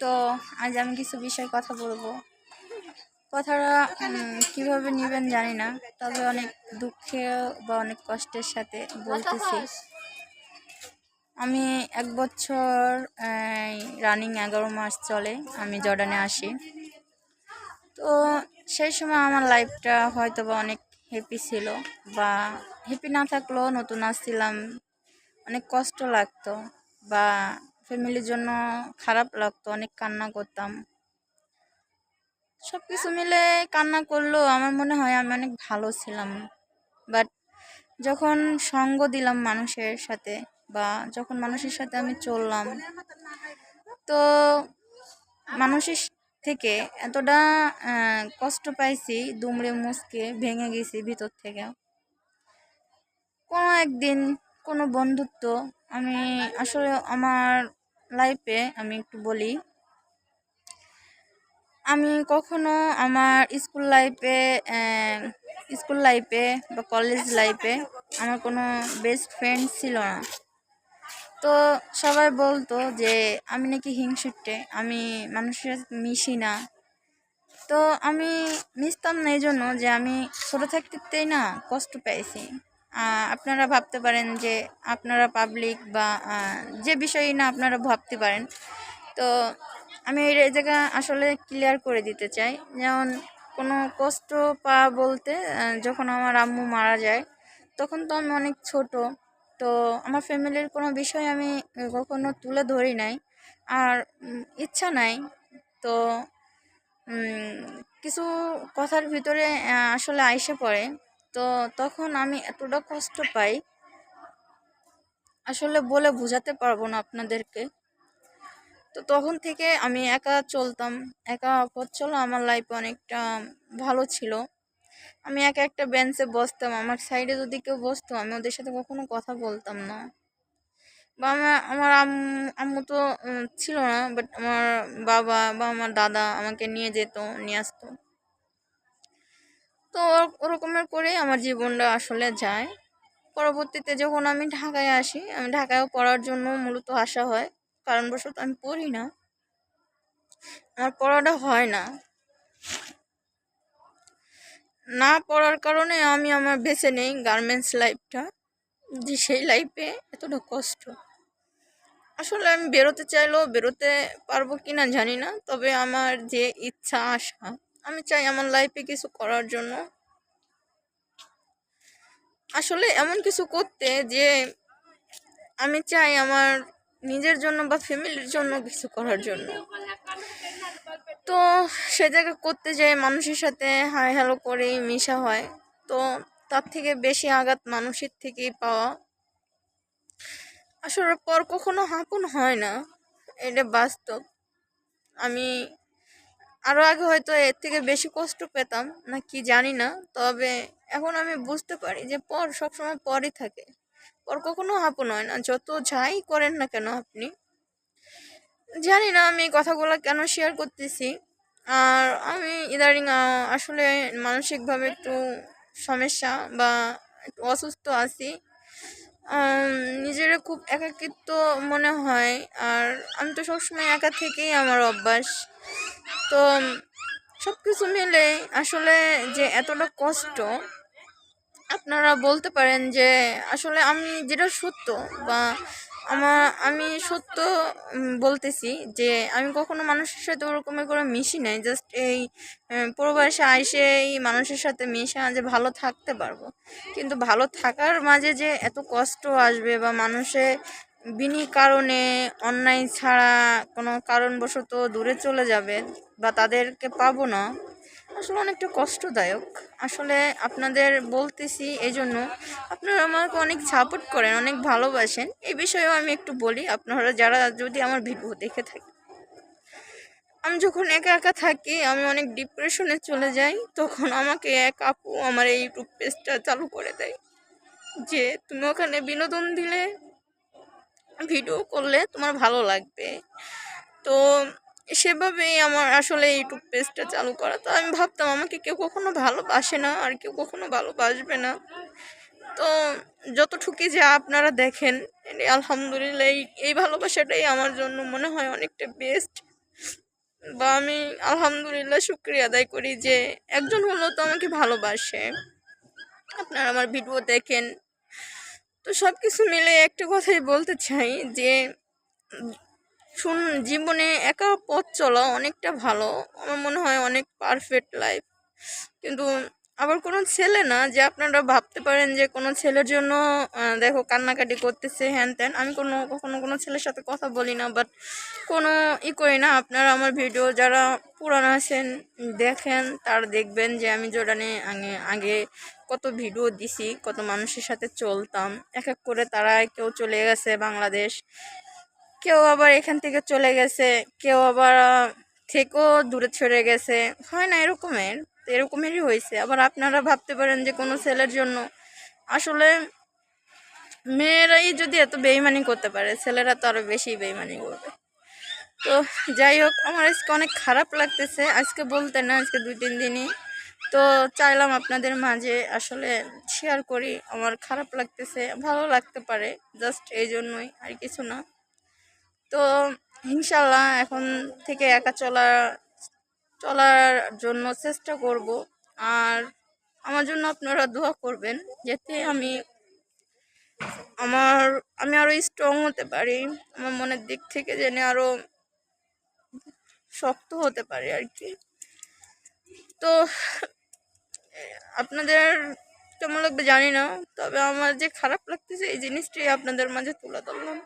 তো আজ আমি কিছু বিষয়ে কথা বলব। কথাটা কীভাবে নেবেন জানি না, তবে অনেক দুঃখে বা অনেক কষ্টের সাথে বলতেছি। আমি এক বছর রানিং এগারো মাস চলে, আমি জর্ডানে আসি। তো সেই সময় আমার লাইফটা হয়তো বা অনেক হ্যাপি ছিল বা হ্যাপি না থাকলেও নতুন আসছিলাম, অনেক কষ্ট লাগতো বা ফ্যামিলির জন্য খারাপ লাগতো, অনেক কান্না করতাম। সব কিছু মিলে কান্না করলেও আমার মনে হয় আমি অনেক ভালো ছিলাম। বাট যখন সঙ্গ দিলাম মানুষের সাথে বা যখন মানুষের সাথে আমি চললাম, তো মানুষের থেকে এতটা কষ্ট পাইছি, দুমড়ে মুচকে ভেঙে গেছি ভিতর থেকে। কোনো একদিন কোনো বন্ধুত্ব আমি আসলে আমার লাইফে আমি একটু বলি, আমি কখনো আমার স্কুল লাইফে স্কুল লাইফে বা কলেজ লাইফে আমার কোনো বেস্ট ফ্রেন্ড ছিল না। তো সবাই বলতো যে, আমি নাকি হিংসুটে, আমি মানুষের মিশি না। তো আমি মিশতাম না এই জন্য যে আমি ছোটো থাকতেই না কষ্ট পেয়েছি আপনারা ভাবতে পারেন যে আপনারা পাবলিক বা যে বিষয়ে না আপনারা ভাবতে পারেন। তো আমি এই জায়গা আসলে ক্লিয়ার করে দিতে চাই। যেমন কোনো কষ্ট পা বলতে যখন আমার আম্মু মারা যায়, তখন তো আমি অনেক ছোট। তো আমার ফ্যামিলির কোনো বিষয় আমি কখনো তুলে ধরি নাই। আর ইচ্ছা নাই। তো কিছু কথার ভিতরে আসলে আইসে পড়ে। তো তখন আমি এতটা কষ্ট পাই, আসলে বলে বোঝাতে পারব না আপনাদেরকে। তো তখন থেকে আমি একা চলতাম, একা পথ চলা আমার লাইফে অনেকটা ভালো ছিল। আমি একা একটা বেঞ্চে বসতাম, আমার সাইডে যদি কেউ বসতো, আমি ওদের সাথে কখনো কথা বলতাম না। বা আমার আমার আম্মু তো ছিল না বাট আমার বাবা বা আমার দাদা আমাকে নিয়ে যেত, নিয়ে আসতো। তো ওর- ওরকমের করেই আমার জীবনটা আসলে যায়। পরবর্তীতে যখন আমি ঢাকায় আসি, আমি ঢাকায়ও পড়ার জন্য মূলত আসা হয়। কারণবশত আমি পড়ি না। আমার পড়াটা হয় না। না পড়ার কারণে আমি আমার বেছে নেই গার্মেন্টস লাইফটা। যে সেই লাইফে এতটা কষ্ট। আসলে আমি বেরোতে চাইলেও বেরোতে পারব কি না জানি না। তবে আমার যে ইচ্ছা আশা আমি চাই আমার লাইফে কিছু করার জন্য। আসলে এমন কিছু করতে যে আমি চাই আমার নিজের জন্য বা ফ্যামিলির জন্য কিছু করার জন্য। তো সে জায়গা করতে যাই, মানুষের সাথে হাই হ্যালো করে, মিশা হয়। তো তার থেকে বেশি আঘাত মানুষের থেকেই পাওয়া। আসলে পর কখনো হাঁপুন হয় না, এটা বাস্তব। আমি আরও আগে হয়তো এর থেকে বেশি কষ্ট পেতাম, না কি জানি না, তবে এখন আমি বুঝতে পারি যে পর সবসময় পরই থাকে। পর কখনো হাঁপুন হয় না, যত যাই করেন না কেন আপনি। জানি না আমি কথাগুলো কেন শেয়ার করতেছি। আর আমি ইদারিং আসলে মানসিকভাবে একটু সমস্যা বা একটু অসুস্থ আছি। নিজের খুব একাকিত্ব মনে হয়। আর আমি তো সবসময় একা থেকেই আমার অভ্যাস। তো সব কিছু মিলে আসলে যে এতটা কষ্ট, আপনারা বলতে পারেন যে আসলে আমি যেটা সত্য বা আমার আমি সত্য বলতেছি যে আমি কখনো মানুষের সাথে ওরকমের করে মিশি নাই জাস্ট এই প্রবাসে আইসে এই মানুষের সাথে মিশে যে ভালো থাকতে পারব। কিন্তু ভালো থাকার মাঝে যে এত কষ্ট আসবে বা মানুষে বিনি কারণে অন্যায় ছাড়া কোনো কারণবশত দূরে চলে যাবে বা তাদেরকে পাবো না আসলে অনেকটা কষ্টদায়ক। আসলে আপনাদের বলতেছি এই জন্য আপনারা আমাকে অনেক সাপোর্ট করেন, অনেক ভালোবাসেন। এই বিষয়েও আমি একটু বলি, আপনারা যারা যদি আমার ভিডিও দেখে থাকেন। আমি যখন একা একা থাকি, আমি অনেক ডিপ্রেশনে চলে যাই, তখন আমাকে এক আপু আমার এই ইউটিউব পেজটা চালু করে দেয়। যে, তুমি ওখানে বিনোদন দিলে, ভিডিও করলে তোমার ভালো লাগবে। তো সেভাবেই আমার আসলে ইউটিউব পেজটা চালু করা। তো আমি ভাবতাম আমাকে কেউ কখনো ভালোবাসে না, আর কেউ কখনো ভালোবাসবে না। তো যতটুকুই যে আপনারা দেখেন আলহামদুলিল্লাহ, এই এই ভালোবাসাটাই আমার জন্য মনে হয় অনেকটা বেস্ট বা আমি আলহামদুলিল্লাহ শুক্রিয়া আদায় করি যে একজন হলো তো আমাকে ভালোবাসে। আপনারা আমার ভিডিও দেখেন। তো সব কিছু মিলে একটা কথাই বলতে চাই যে শুন, জীবনে একা পথ চলা অনেকটা ভালো। আমার মনে হয় অনেক পারফেক্ট লাইফ কিন্তু আবার কোনো ছেলে না, যে আপনারা ভাবতে পারেন যে কোনো ছেলের জন্য দেখো কান্নাকাটি করতেছে, হ্যান ত্যান। আমি কোনো, কখনো কোনো ছেলের সাথে কথা বলি না বাট কোনো ই করি না। আপনারা আমার ভিডিও যারা পুরানো আছেন, দেখেন, তারা দেখবেন যে আমি জোর্ডানে আগে আগে কত ভিডিও দিছি, কত মানুষের সাথে চলতাম। এক এক করে তারা কেউ চলে গেছে বাংলাদেশ। কেউ আবার এখান থেকে চলে গেছে, কেউ আবার থেকেও দূরে সরে গেছে। হয় না, এরকমের, এরকমেরই হয়েছে। আবার আপনারা ভাবতে পারেন যে কোনো ছেলের জন্য। আসলে মেয়েরাই যদি এত বেইমানি করতে পারে, ছেলেরা তো আরও বেশি বেইমানি করবে। তো যাই হোক, আমার আজকে অনেক খারাপ লাগতেছে। আজকে বলতে না, আজকে দুই, তিন দিনই। তো চাইলাম আপনাদের মাঝে আসলে শেয়ার করি। আমার খারাপ লাগতেছে, ভালো লাগতে পারে জাস্ট এই জন্যই, আর কিছু না। তো ইনশাল্লাহ এখন থেকে একা চলা চলার জন্য চেষ্টা করব। আর আমার জন্য আপনারা দোয়া করবেন যাতে আমি আমার, আমি আরও স্ট্রং হতে পারি, আমার মনের দিক থেকে যেন আরও শক্ত হতে পারি আর কি। তো আপনাদের কেমন লাগবে জানি না, তবে আমার যে খারাপ লাগতেছে এই জিনিসটাই আপনাদের মাঝে তুলে ধরলাম।